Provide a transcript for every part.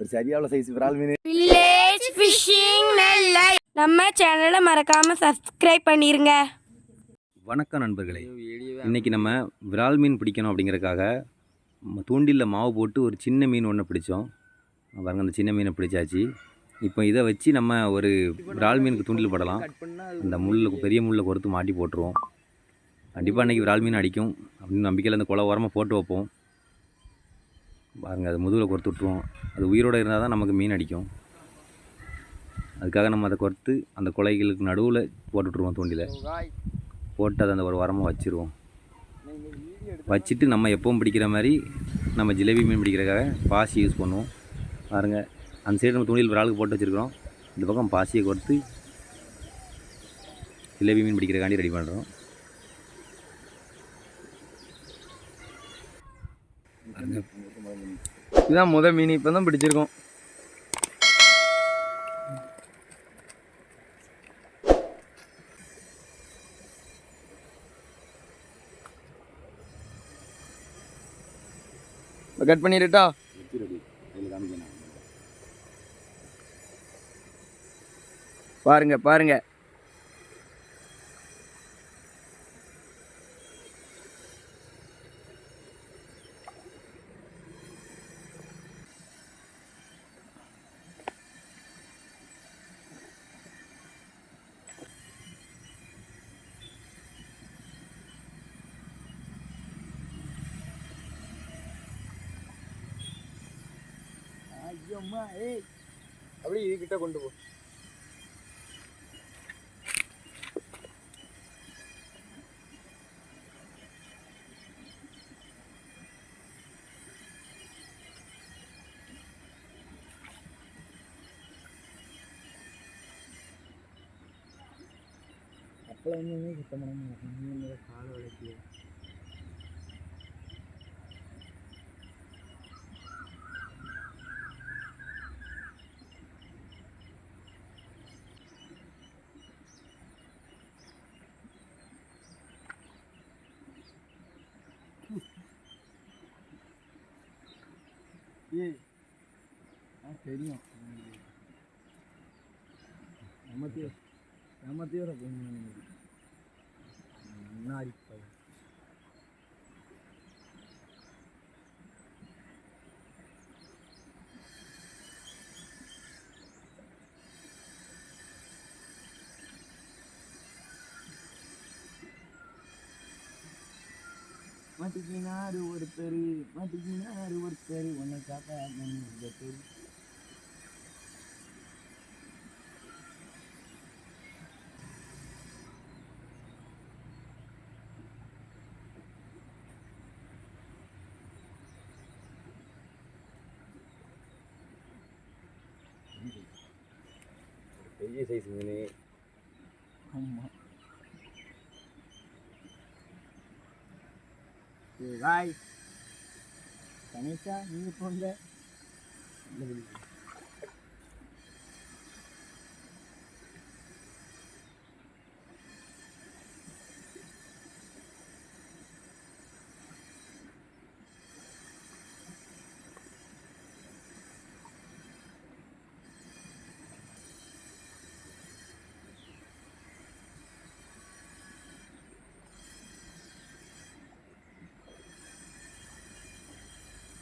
ஒரு சரியான சைஸ் விரால் மீன் village phishing நெல்லை நம்ம சேனலை மறக்காம சப்ஸ்கிரைப் பண்ணிருங்க வணக்கம் நண்பர்களே. இன்றைக்கி நம்ம விரால் மீன் பிடிக்கணும் அப்படிங்கறதுக்காக ம- தூண்டில்ல மாவு போட்டு ஒரு சின்ன மீன் ஒன்று பிடிச்சோம். பாருங்க அந்த சின்ன மீனை பிடிச்சாச்சு. இப்போ இதை வச்சு நம்ம ஒரு விரால் மீனுக்கு தூண்டில் போடலாம். அந்த முள்ளு பெரிய முள்ளை பொறுத்து மாட்டி போட்டுருவோம். கண்டிப்பாக அன்றைக்கி விரால் மீன் அடிக்கும் அப்படின்னு நம்பிக்கையில் அந்த குலை ஓரமாக போட்டு வைப்போம். பாருங்கள் அது முதுகில் கொறுத்து விட்ருவோம் அது உயிரோடு இருந்தால் தான் நமக்கு மீன் அடிக்கும். அதுக்காக நம்ம அதை கொறுத்து அந்த குலைகளுக்கு நடுவில் போட்டுட்ருவோம் தூண்டியில் போட்டு அதை அந்த ஒரு உரமாக வச்சுருவோம். வச்சுட்டு நம்ம எப்பவும் பிடிக்கிற மாதிரி நம்ம ஜிலேபி மீன் பிடிக்கிறதுக்காக பாசி யூஸ் பண்ணுவோம். பாருங்கள் அந்த சைடு நம்ம துணியில் ஒரு ஆளுக்கு போட்டு வச்சுருக்கிறோம். இந்த பக்கம் பாசியை கொடுத்து ஜிலேபி மீன் பிடிக்கிறக்காண்டி ரெடி பண்ணுறோம் இதுதான் முத மீன் இப்போ தான் பிடிச்சிருக்கோம் கட் பண்ணிடட்டா? பாருங்க பாருங்க. ஐயோம்மா ஏய். அப்படியே இதுகிட்ட கொண்டு போ. அப்பளம் வந்து சுத்தம் பண்ண மாட்டேன் காலை வளைக்கி ஏய் ஆ தெரியும் நமத்தே நமத்தேவர முன்னாடி மாட்டிக்கினாரு ஒருத்தர் மாட்டிக்கினாரு ஒருத்தர் உன்னை காப்பாற்ற ஒருத்தர் பெரிய சைஸ் மீன். ஆமா பாய் கணேஷா நீங்க போங்க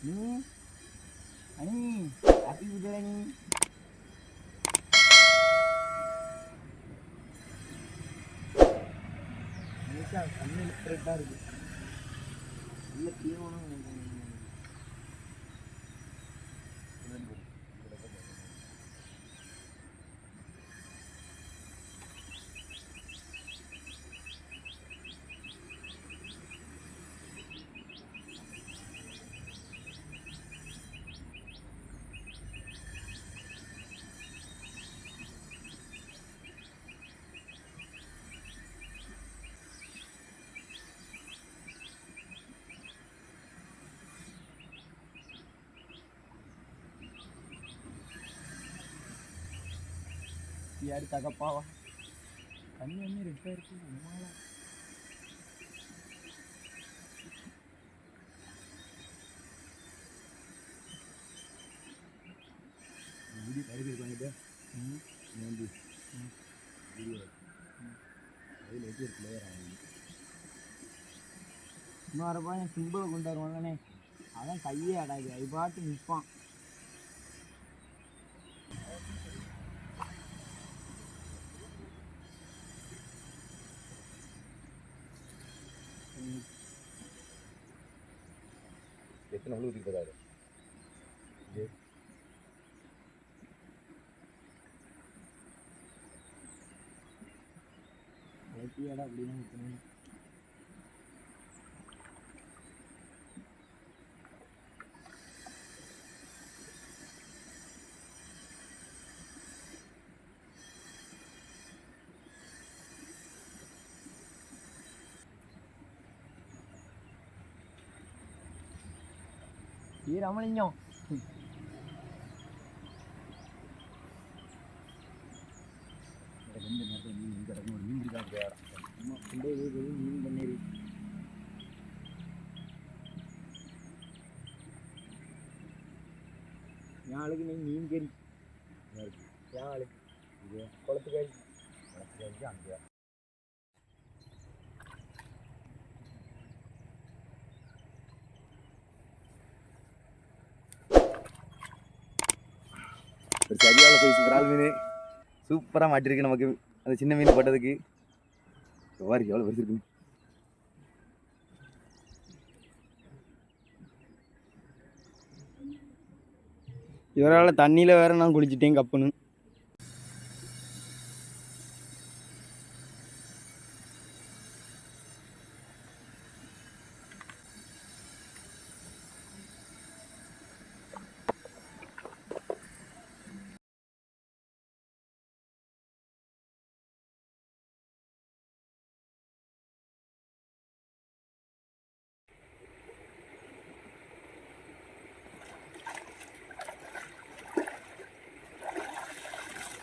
நீ அனி ஹாப்பி பர்த்டே நீ கணேஷா கண்ணு கரெக்டாக இருக்கு நல்ல தீவனம் யாரு தகப்பாவா? கண்ணு என்ன ரெட்டா இருக்கு உமாலா வீடியோ கடைக்கு வந்து வீடியோ அதில் வச்சு ஒரு பிளேயர் ஆகும் இன்னும் வரப்போ என் சிம்பிளை கொண்டு வருவாங்கண்ணே. அதான் கையே அடாது அது பாட்டு நிற்பான் எத்தனை உள்ள ஊற்றி போதாரு அப்படின்னு நிற்கணும் ஈ ரமலிங்கம் ரெண்டு நேரத்தில் மீன் கிடக்கும் ஒரு மீன் பிடிக்காது அம்மா கொண்டே போய் மீன் பண்ணிரு என் ஆளுக்கு நீ மீன் கறி என் ஆளுக்கு இது குளத்து சரியான சைஸ் விரால் மீன். சூப்பராக மாட்டிருக்கு நமக்கு. அந்த சின்ன மீன் போட்டதுக்கு. வாரி எவ்வளோ பெருசு இருக்கு. இவரால் தண்ணியில் வேறு நான் குளிச்சிட்டேன் கப்புன்னு.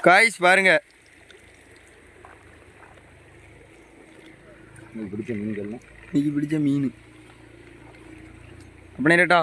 காய்ஸ் பாருங்க. பிடிச்ச மீன்கள்லாம் இன்னைக்கு பிடிச்ச மீன். அப்படின்னேட்டா